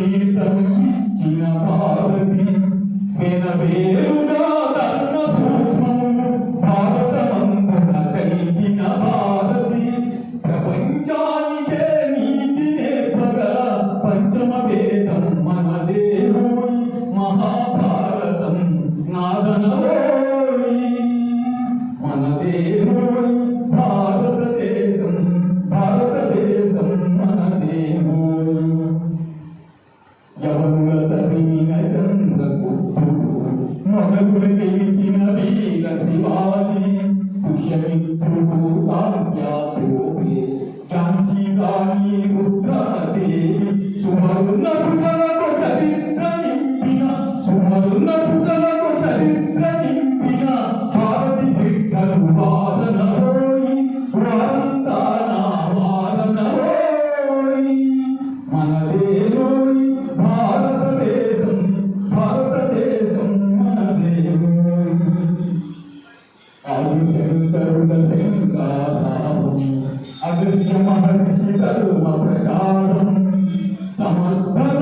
సంగీతం ఇచ్చిన భారతి వినవేరుగా 시간이 못하니 주말은 나불편하고 సమర్థ